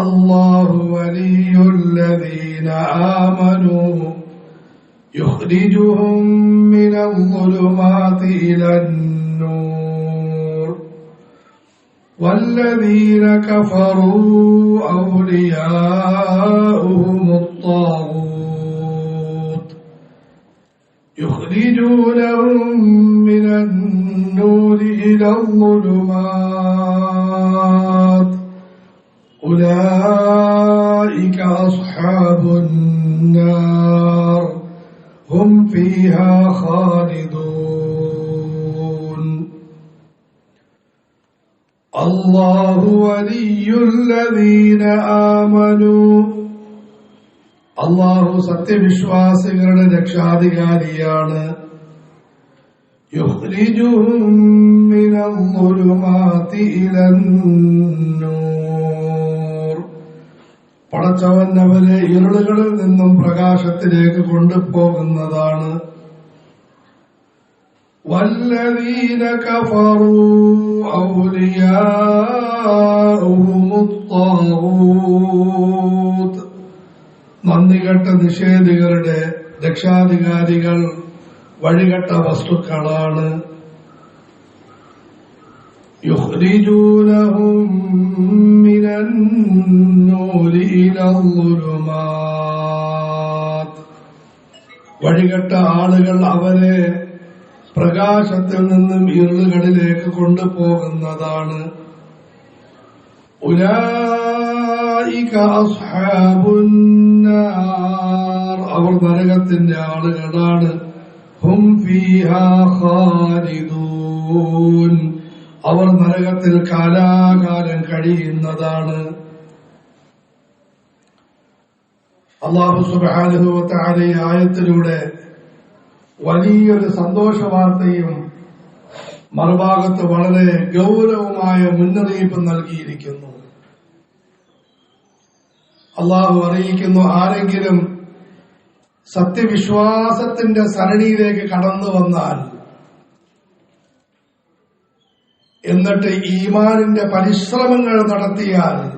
الله ولي الذين آمنوا يخرجهم من الظلمات إلى النور. والذين كفروا أولياؤهم الطاغوت يخرجونهم من النور إلى الظلمات. أولئك أصحاب النار هم فيها خالدون الله ولي الذين آمنوا അള്ളാഹു സത്യവിശ്വാസികളുടെ രക്ഷാധികാരിയാണ് يخرجهم من الظلمات إلى النور പടച്ചവൻ അവരെ ഇരുളുകളിൽ നിന്നും പ്രകാശത്തിലേക്ക് കൊണ്ടുപോകുന്നതാണ് والذين كفروا أولياؤهم الطاغوت നന്ദികെട്ട നിഷേധികളുടെ രക്ഷാധികാരികൾ വഴികെട്ട വസ്തുക്കളാണ് يخرجونهم من النور إلى الظلمات വഴികെട്ട ആളുകൾ അവരെ പ്രകാശത്തിൽ നിന്നും ഇരുളുകളിലേക്ക് കൊണ്ടുപോകുന്നതാണ് ഉലായിക അസ്ഹാബുന്നാർ അവർ നരകത്തിന്റെ ആളുകളാണ് ഹും ഫീഹാ ഖാലിദൂൻ അവർ നരകത്തിൽ കാലാകാലം കഴിയുന്നതാണ് അള്ളാഹു സുബാനുഭവത്താല ആയത്തിലൂടെ വലിയൊരു സന്തോഷ വാർത്തയും മറുഭാഗത്ത് വളരെ ഗൗരവമായ മുന്നറിയിപ്പ് നൽകിയിരിക്കുന്നു. അള്ളാഹു അറിയിക്കുന്നു ആരെങ്കിലും സത്യവിശ്വാസത്തിന്റെ സരണിയിലേക്ക് കടന്നു വന്നാൽ എന്നിട്ട് ഈമാനിന്റെ പരിശ്രമങ്ങൾ നടത്തിയാൽ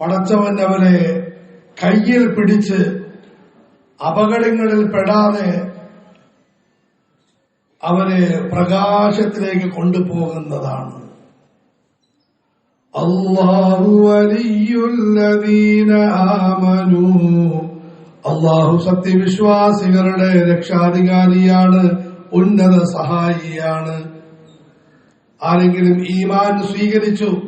പടച്ചവൻ അവരെ കയ്യിൽ പിടിച്ച് അപകടങ്ങളിൽ പെടാതെ അവരെ പ്രകാശത്തിലേക്ക് കൊണ്ടുപോകുന്നതാണ്. അള്ളാഹു വലിയുല്ലദീന ആമനു. അള്ളാഹു സത്യവിശ്വാസികളുടെ രക്ഷാധികാരിയാണ് ഉന്നത സഹായിയാണ്. ആരെങ്കിലും ഈമാൻ സ്വീകരിച്ചു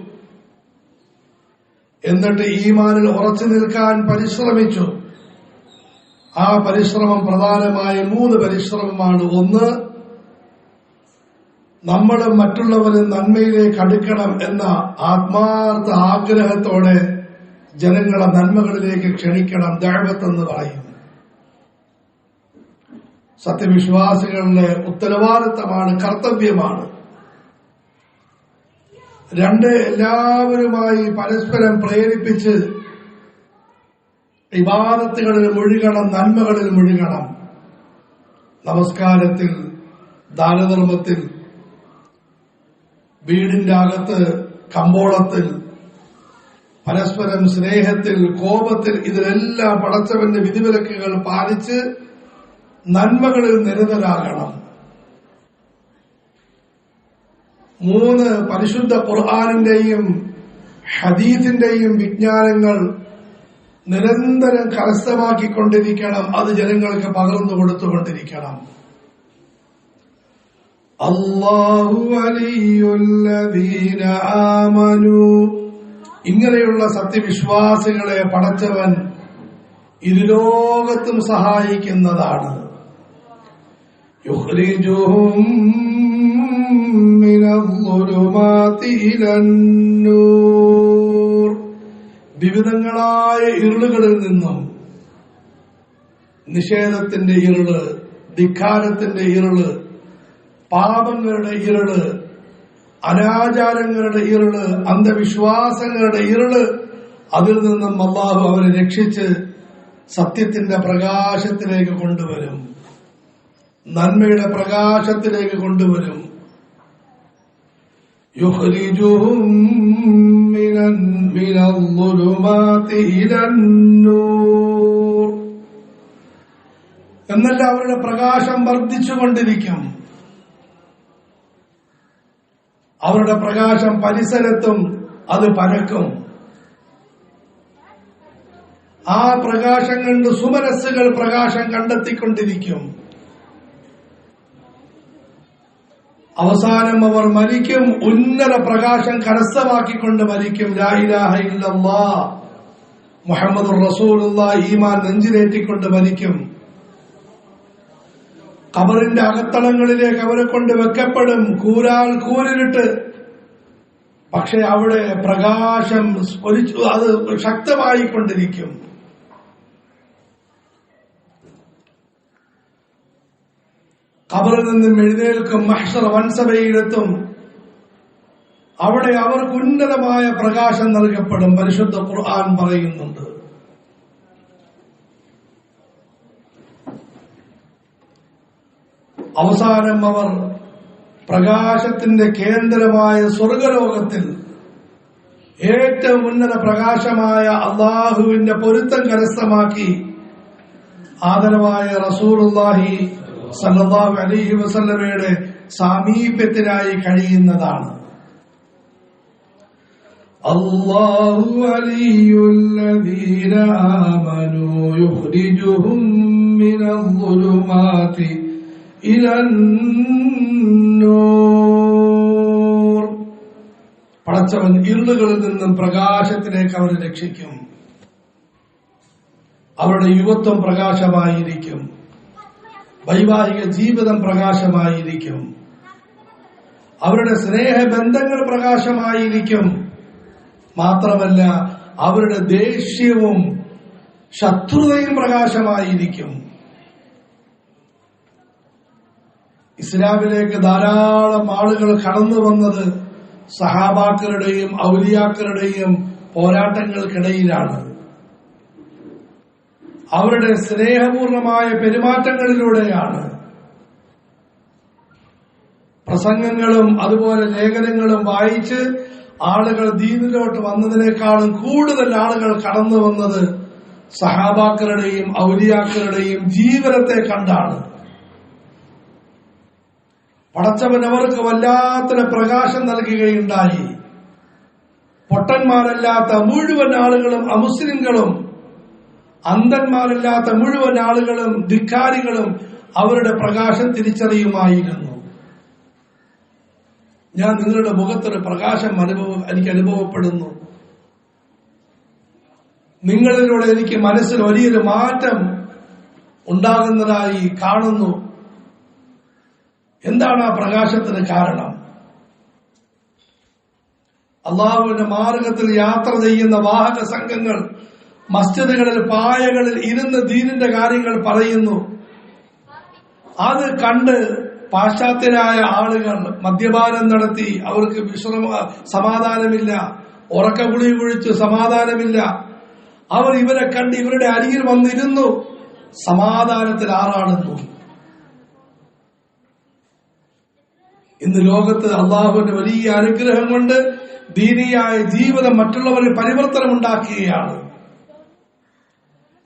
എന്നിട്ട് ഈമാനിൽ ഉറച്ചു നിൽക്കാൻ പരിശ്രമിച്ചു. ആ പരിശ്രമം പ്രധാനമായ മൂന്ന് പരിശ്രമമാണ്. ഒന്ന് നമ്മൾ മറ്റുള്ളവരും നന്മയിലേക്ക് അടുക്കണം എന്ന ആത്മാർത്ഥ ആഗ്രഹത്തോടെ ജനങ്ങളെ നന്മകളിലേക്ക് ക്ഷണിക്കണം ദഴവത്തെന്ന് പറയുന്നു. സത്യവിശ്വാസികളുടെ ഉത്തരവാദിത്തമാണ് കർത്തവ്യമാണ്. രണ്ട് എല്ലാവരുമായി പരസ്പരം പ്രേരിപ്പിച്ച് വിവാദത്തുകളിൽ മുഴുകണം നന്മകളിൽ മുഴുകണം. നമസ്കാരത്തിൽ ദാനധർമ്മത്തിൽ വീടിന്റെ അകത്ത് കമ്പോളത്തിൽ പരസ്പരം സ്നേഹത്തിൽ കോപത്തിൽ ഇതിലെല്ലാം പടച്ചവന്റെ വിധിവിലക്കുകൾ പാലിച്ച് നന്മകളിൽ നിരതരാകണം. മൂന്ന് പരിശുദ്ധ ഖുർആാനിന്റെയും ഹദീഫിന്റെയും വിജ്ഞാനങ്ങൾ നിരന്തരം കരസ്ഥമാക്കിക്കൊണ്ടിരിക്കണം. അത് ജനങ്ങൾക്ക് പകർന്നു കൊടുത്തുകൊണ്ടിരിക്കണം. അള്ളാഹു ആമനു. ഇങ്ങനെയുള്ള സത്യവിശ്വാസികളെ പടച്ചവൻ ഇരുലോകത്തും സഹായിക്കുന്നതാണ്. മിനൽ-ളുലുമാതി വിവിധങ്ങളായ ഇരുളുകളിൽ നിന്നും നിഷേധത്തിന്റെ ഇരുൾ ധിഖാരത്തിന്റെ ഇരുൾ പാപങ്ങളുടെ ഇരുൾ അനാചാരങ്ങളുടെ ഇരുൾ അന്ധവിശ്വാസങ്ങളുടെ ഇരുൾ അതിൽ നിന്നും അള്ളാഹു അവരെ രക്ഷിച്ച് സത്യത്തിന്റെ പ്രകാശത്തിലേക്ക് കൊണ്ടുവരും. നന്മയുടെ പ്രകാശത്തിലേക്ക് കൊണ്ടുവരും. يخرجهم من ال- من الظلمات إلى النور എന്നല്ല അവരുടെ പ്രകാശം വർദ്ധിച്ചുകൊണ്ടിരിക്കും അവരുടെ പ്രകാശം പരിസരത്തും അത് പരക്കും ആ പ്രകാശം കണ്ട് സുമനസ്സുകൾ പ്രകാശം കണ്ടെത്തിക്കൊണ്ടിരിക്കും അവസാനം അവർ മരിക്കും. ഉന്നത പ്രകാശം കരസ്ഥമാക്കിക്കൊണ്ട് മരിക്കും. മുഹമ്മദ് ഈമാൻ നെഞ്ചിലേറ്റിക്കൊണ്ട് മരിക്കും. കബറിന്റെ അകത്തളങ്ങളിലേക്ക് അവരെ കൊണ്ട് വെക്കപ്പെടും. കൂരാൾ കൂരിട്ട് പക്ഷെ അവിടെ പ്രകാശം അത് ശക്തമായിക്കൊണ്ടിരിക്കും. കബറിൽ നിന്നും എഴുന്നേൽക്കും മഹ്ഷർ വൻസഭയിലെത്തും. അവിടെ അവർക്ക് ഉന്നതമായ പ്രകാശം നൽകപ്പെടും പരിശുദ്ധ ഖുർആൻ പറയുന്നുണ്ട്. അവസാനം അവർ പ്രകാശത്തിന്റെ കേന്ദ്രമായ സ്വർഗലോകത്തിൽ ഏറ്റവും ഉന്നത പ്രകാശമായ അള്ളാഹുവിന്റെ പൊരുത്തം കരസ്ഥമാക്കി ആദരവായ റസൂലുള്ളാഹി സല്ലാഹു അലൈഹി വസല്ലമയുടെ സാമീപ്യത്തിനായി കഴിയുന്നതാണ്. അള്ളാഹു പടച്ചവൻ ഇരുളുകളിൽ നിന്നും പ്രകാശത്തിലേക്ക് അവരെ രക്ഷിക്കും. അവരുടെ യുവത്വം പ്രകാശമായിരിക്കും. വൈവാഹിക ജീവിതം പ്രകാശമായിരിക്കും. അവരുടെ സ്നേഹബന്ധങ്ങൾ പ്രകാശമായിരിക്കും. മാത്രമല്ല അവരുടെ ദേഷ്യവും ശത്രുതയും പ്രകാശമായിരിക്കും. ഇസ്ലാമിലേക്ക് ധാരാളം ആളുകൾ കടന്നു വന്നത് സഹാബാക്കളുടെയും ഔലിയാക്കളുടെയും പോരാട്ടങ്ങൾക്കിടയിലാണ്. അവരുടെ സ്നേഹപൂർണമായ പെരുമാറ്റങ്ങളിലൂടെയാണ്. പ്രസംഗങ്ങളും അതുപോലെ ലേഖനങ്ങളും വായിച്ച് ആളുകൾ ദീനിലോട്ട് വന്നതിനേക്കാളും കൂടുതൽ ആളുകൾ കടന്നു വന്നത് സഹാബാക്കളുടെയും ഔലിയാക്കളുടെയും ജീവനത്തെ കണ്ടാണ്. പടച്ചവൻ അവർക്ക് വല്ലാത്തൊരു പ്രകാശം നൽകുകയുണ്ടായി. പൊട്ടന്മാരല്ലാത്ത മുഴുവൻ ആളുകളും അമുസ്ലിങ്ങളും അന്ധന്മാരല്ലാത്ത മുഴുവൻ ആളുകളും ധിക്കാരികളും അവരുടെ പ്രകാശം തിരിച്ചറിയുമായിരുന്നു. ഞാൻ നിങ്ങളുടെ മുഖത്തൊരു പ്രകാശം അനുഭവ എനിക്ക് അനുഭവപ്പെടുന്നു. നിങ്ങളിലൂടെ എനിക്ക് മനസ്സിൽ വലിയൊരു മാറ്റം ഉണ്ടാകുന്നതായി കാണുന്നു. എന്താണ് ആ പ്രകാശത്തിന് കാരണം? അള്ളാഹുവിന്റെ മാർഗത്തിൽ യാത്ര ചെയ്യുന്ന വാഹക സംഘങ്ങൾ മസ്ജിദുകളിൽ പായകളിൽ ഇരുന്ന് ദീനിന്റെ കാര്യങ്ങൾ പറയുന്നു. അത് കണ്ട് പാശ്ചാത്യരായ ആളുകൾ മദ്യപാനം നടത്തി അവർക്ക് വിശ്രമ സമാധാനമില്ല. ഉറക്കഗുളി കുഴിച്ചു സമാധാനമില്ല. അവർ ഇവരെ കണ്ട് ഇവരുടെ അരികിൽ വന്നിരുന്നു. സമാധാനത്തിൽ ആറാടുന്നു ഇന്ന് ലോകത്ത് അള്ളാഹുവിന്റെ വലിയ അനുഗ്രഹം കൊണ്ട് ദീനിയായ ജീവിതം മറ്റുള്ളവരിൽ പരിവർത്തനം ഉണ്ടാക്കുകയാണ്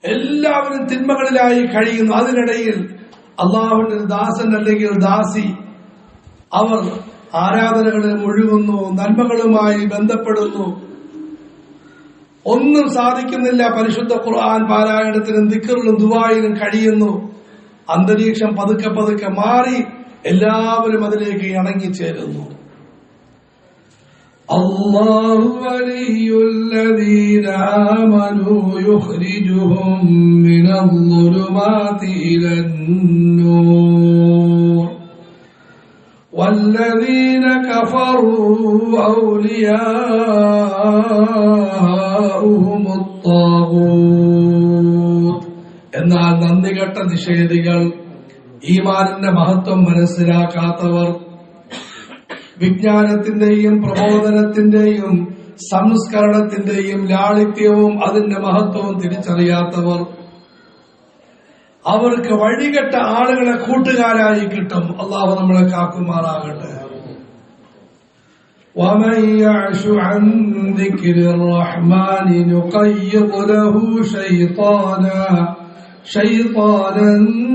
എല്ലാവരും തിന്മകളിലായി കഴിയുന്നു. അതിനിടയിൽ അള്ളാഹുവിന്റെ ഒരു ദാസൻ അല്ലെങ്കിൽ ദാസി അവർ ആരാധനകളിൽ മുഴുകുന്നു നന്മകളുമായി ബന്ധപ്പെടുന്നു. ഒന്നും സാധിക്കുന്നില്ല. പരിശുദ്ധ ഖുർആൻ പാരായണത്തിനും ദിക്കറിലും ദുബായിലും കഴിയുന്നു. അന്തരീക്ഷം പതുക്കെ പതുക്കെ മാറി എല്ലാവരും അതിലേക്ക് ഇണങ്ങിച്ചേരുന്നു الله ولي الذين آمنوا يخرجهم من الظلمات إلى النور والذين كفروا أولياؤهم الطاغوت എന്നാൽ നന്ദികെട്ട നിഷേധികൾ ഈമാനിന്റെ മഹത്വം മനസ്സിലാക്കാത്തവർ വിജ്ഞാനത്തിന്റെയും പ്രബോധനത്തിന്റെയും സംസ്കരണത്തിന്റെയും ലാളിത്യവും അതിന്റെ മഹത്വവും തിരിച്ചറിയാത്തവർ അവർക്ക് വഴികെട്ട ആളുകളെ കൂട്ടുകാരായി കിട്ടും അള്ളാഹു നമ്മളെ കാക്കുമാറാകട്ടെ ومن يعش عن ذكر الرحمن نقيض له شيطانا شيطانا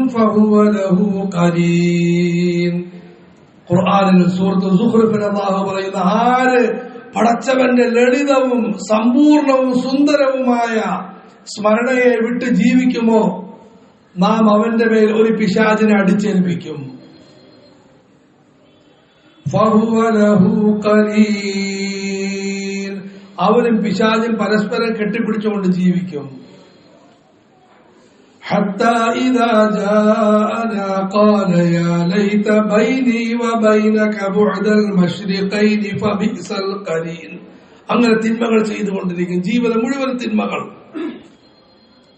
فهو له قرين ഖുർആാനിൽ സൂറത്ത് സുഹൃഫിൻ അള്ളാഹു പറയുന്ന ആര് പടച്ചവന്റെ ലളിതവും സമ്പൂർണവും സുന്ദരവുമായ സ്മരണയെ വിട്ട് ജീവിക്കുമോ? നാം അവന്റെ മേൽ ഒരു പിശാചിനെ അടിച്ചേൽപ്പിക്കും. അവരും പിശാചും പരസ്പരം കെട്ടിപ്പിടിച്ചുകൊണ്ട് ജീവിക്കും. حتى إذا جاءنا قال يا ليت بيني وبينك بعد المشرقين فبئس القرين അങ്ങനെ തിന്മകൾ ചെയ്തുകൊണ്ടിരിക്കും ജീവിതം മുഴുവൻ തിന്മകൾ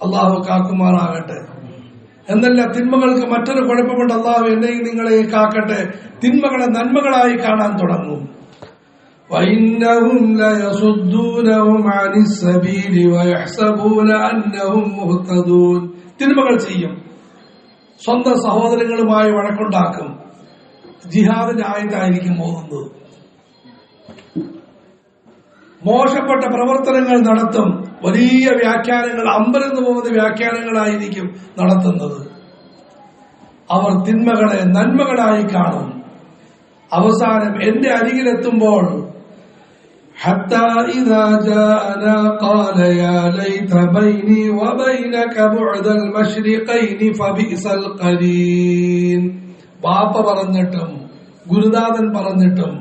അള്ളാഹു കാക്കുമാറാകട്ടെ എന്നല്ല തിന്മകൾക്ക് മറ്റൊരു കുഴപ്പമുണ്ട് അള്ളാഹു എന്നെയും നിങ്ങളെയും കാക്കട്ടെ തിന്മകളെ നന്മകളായി കാണാൻ തുടങ്ങും وإنهم ليصدونهم عن السبيل ويحسبون أنهم مهتدون തിന്മകൾ ചെയ്യും സ്വന്തം സഹോദരങ്ങളുമായി വഴക്കുണ്ടാക്കും ജിഹാദിന്റെ ആയിട്ടായിരിക്കും പോകുന്നത് മോശപ്പെട്ട പ്രവർത്തനങ്ങൾ നടത്തും വലിയ വ്യാഖ്യാനങ്ങൾ അമ്പരന്ന് പോകുന്ന വ്യാഖ്യാനങ്ങളായിരിക്കും നടത്തുന്നത് അവർ തിന്മകളെ നന്മകളായി കാണും അവസാനം എന്റെ അരികിലെത്തുമ്പോൾ حتى إذا جاءنا قال يا ليت بيني وبينك بعد المشرقين فبئس القرين ബാപ്പ പറഞ്ഞിട്ടും ഗുരുനാഥൻ പറഞ്ഞിട്ടും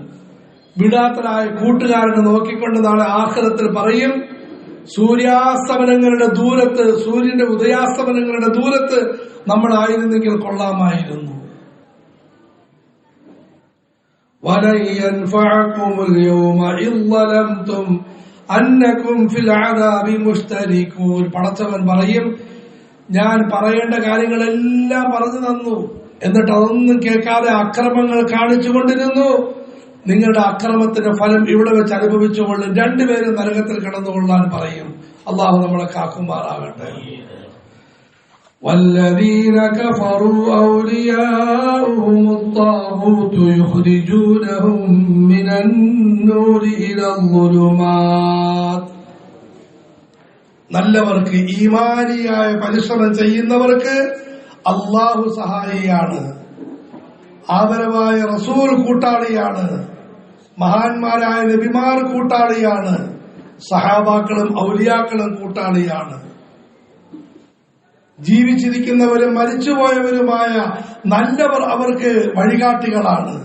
വിടാത്തരായ കൂട്ടുകാരനെ നോക്കിക്കൊണ്ട് നാളെ ആഹ്റത്തിൽ പറയും സൂര്യാസ്തമനങ്ങളുടെ ദൂരത്ത് സൂര്യന്റെ ഉദയാസ്തമനങ്ങളുടെ ദൂരത്ത് നമ്മളായിരുന്നെങ്കിൽ കൊള്ളാമായിരുന്നു ولن ينفعكم اليوم إذ ظلمتم أنكم في العذاب مشتركون പടച്ചവൻ പറയും ഞാൻ പറയേണ്ട കാര്യങ്ങളെല്ലാം പറഞ്ഞു തന്നു എന്നിട്ട് അതൊന്നും കേൾക്കാതെ അക്രമങ്ങൾ കാണിച്ചുകൊണ്ടിരുന്നു നിങ്ങളുടെ അക്രമത്തിന്റെ ഫലം ഇവിടെ വെച്ച് അനുഭവിച്ചുകൊള്ളും രണ്ടുപേരും നരകത്തിൽ കിടന്നുകൊള്ളാൻ പറയും അള്ളാഹു നമ്മളെ കാക്കുമാറാകട്ടെ والذين كفروا أولياؤهم الطاغوت يخرجونهم من النور إلى الظلمات നല്ലവർക്ക് ഈമാനിയായ പരിശ്രമം ചെയ്യുന്നവർക്ക് അള്ളാഹു സഹായിയാണ് ആദരവായ റസൂൽ കൂട്ടാളിയാണ് മഹാന്മാരായ നബിമാർ കൂട്ടാളിയാണ് സഹാബാക്കളും ഔലിയാക്കളും കൂട്ടാളിയാണ് ജീവിച്ചിരിക്കുന്നവരും മരിച്ചുപോയവരുമായ നല്ലവർ അവർക്ക് വഴികാട്ടികളാണ്.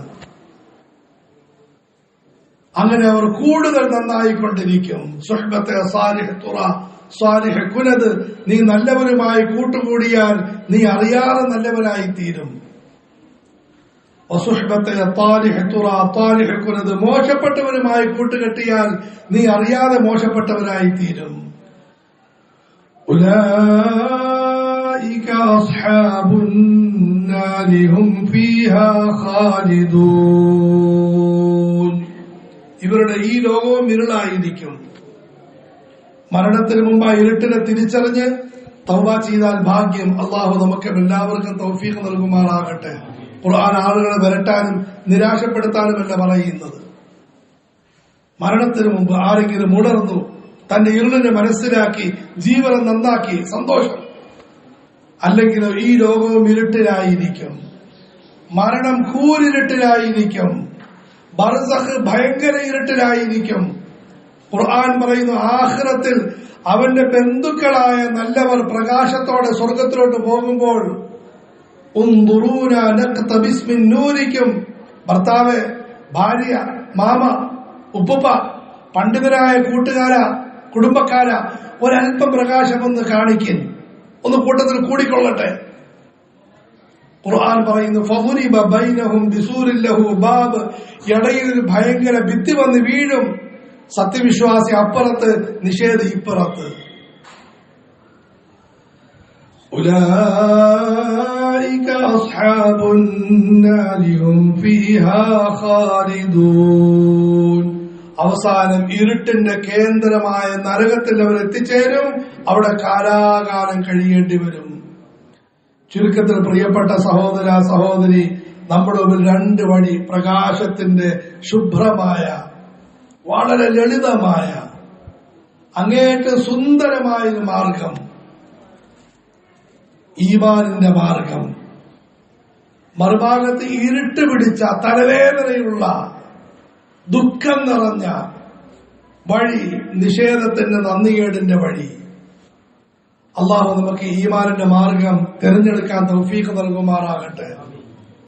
അങ്ങനെ അവർ കൂടുതൽ നന്നായിക്കൊണ്ടിരിക്കും. സുഹബത്തെ സാലിഹത്തുറ തുറ സ്വാലിഹ് കുനത് നീ നല്ലവരുമായി കൂട്ടുകൂടിയാൽ നീ അറിയാതെ നല്ലവനായി തീരും മോശപ്പെട്ടവരുമായി കൂട്ടുകെട്ടിയാൽ നീ അറിയാതെ മോശപ്പെട്ടവരായി തീരും أولئك أصحاب النار هم فيها خالدون ഇവരുടെ ഈ ലോകവും ഇരുളായിരിക്കും മരണത്തിന് മുമ്പ് ആ ഇരുട്ടിനെ തിരിച്ചറിഞ്ഞ് തൗബ ചെയ്താൽ ഭാഗ്യം അള്ളാഹു നമുക്ക് എല്ലാവർക്കും തൗഫീഖ് നൽകുമാറാകട്ടെ ഖുർആൻ ആളുകളെ വരട്ടാനും നിരാശപ്പെടുത്താനുമല്ല പറയുന്നത് മരണത്തിന് മുമ്പ് ആരെങ്കിലും ഉണർന്നു തന്റെ ഇരുളിനെ മനസ്സിലാക്കി ജീവനം നന്നാക്കി സന്തോഷം അല്ലെങ്കിൽ ഈ ലോകവും ഇരുട്ടിലായിരിക്കും. മരണം കൂരിരുട്ടിലായിരിക്കും. ബർസഖ് ഭയങ്കര ഇരുട്ടിലായിരിക്കും. ഖുർആൻ പറയുന്നു ആഹ്റത്തിൽ അവന്റെ ബന്ധുക്കളായ നല്ലവർ പ്രകാശത്തോടെ സ്വർഗത്തിലോട്ട് പോകുമ്പോൾ നൂരിക്കും. ഭർത്താവ് ഭാര്യ മാമ ഉപ്പുപ്പ പണ്ഡിതരായ കൂട്ടുകാര കുടുംബക്കാര ഒരല്പം പ്രകാശമൊന്ന് ഒന്ന് കാണിക്കും ഒന്ന് കൂട്ടത്തിൽ കൂടിക്കൊള്ളട്ടെ ഖുർആൻ പറയുന്നു ഫഹുരിബ ബൈനഹും ബിസൂരിൻ ലഹു ബാബ് ഇടയിൽ ഒരു ഭയങ്കര ഭിത്തി വന്ന് വീഴും സത്യവിശ്വാസി അപ്പുറത്ത് നിഷേധി ഇപ്പുറത്ത് أولئك أصحاب النار هم فيها خالدون അവസാനം ഇരുട്ടിന്റെ കേന്ദ്രമായ നരകത്തിൽ അവർ എത്തിച്ചേരും. അവിടെ കാലാകാലം കഴിയേണ്ടി വരും. ചുരുക്കത്തിൽ പ്രിയപ്പെട്ട സഹോദര സഹോദരി നമ്മുടെ ഒരു രണ്ട് വഴി പ്രകാശത്തിന്റെ ശുഭ്രമായ വളരെ ലളിതമായ അങ്ങേയറ്റ സുന്ദരമായ ഒരു മാർഗം. ഈമാനിന്റെ മാർഗം. മറുഭാഗത്ത് ഇരുട്ട് പിടിച്ച തലവേദനയുള്ള ദുഃഖം നിറഞ്ഞ വഴി നിഷേധത്തിന്റെ നന്ദികേടിന്റെ വഴി. അള്ളാഹു നമുക്ക് ഈമാനിന്റെ മാർഗം തിരഞ്ഞെടുക്കാൻ തൗഫീഖ് നൽകുമാറാകട്ടെ.